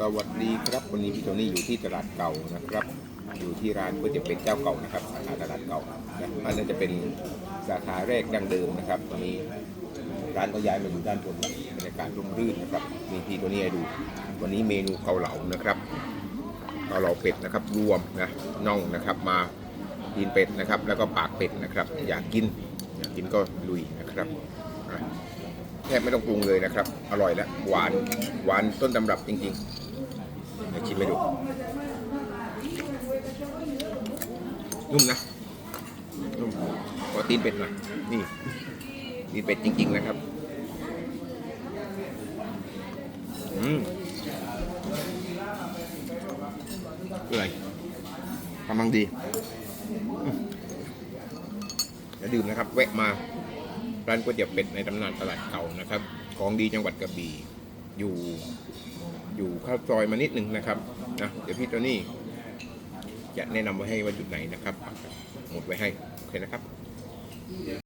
สวัสดีครับวันนี้พี่โทนี่อยู่ที่ตลาดเก่านะครับ อยู่ที่ร้านก๋วยเตี๋ยวเป็ดเจ้าเก่านะครับสาขาตลาดเก่านะอันนั้นจะเป็นสาขาแรกดังเดิมนะครับวันนี้ร้านก็ย้ายมาอยู่ด้านบนแล้วบรรยากาศร่มรื่นนะครับมีพี่โทนี่ให้ดู วันนี้เมนูเกาเหลานะครับเกาเหลาเป็ดนะครับ รวมนะน่องนะครับมาตีนเป็ดนะครับ แล้วก็ปากเป็ดนะครับ อยากกินอยากกินก็ลุยนะครับแทบไม่ต้องปรุงเลยนะครับ อร่อยและหวาน หวานต้นตำรับจริง ๆ ดี๋ยวชิมให้ดู นุ่มนะ นุ่มขอตีนเป็ดหน่อย นี่ตีนเป็ดจริง ๆ นะครับ อืมคืออะไรกำลังดีอืมอย่าดื่มนะครับ แวะมาร้านก๋วยเตี๋ยวเป็ดในตำนานตลาดเก่านะครับ ของดีจังหวัดกระบี่ อยู่อยู่ข้าวซอยมานิดนึงนะครับนะเดี๋ยวพี่โตนี่จะแนะนำไว้ให้ว่าจุดไหนนะครับหมดไว้ให้ โอเคนะครับ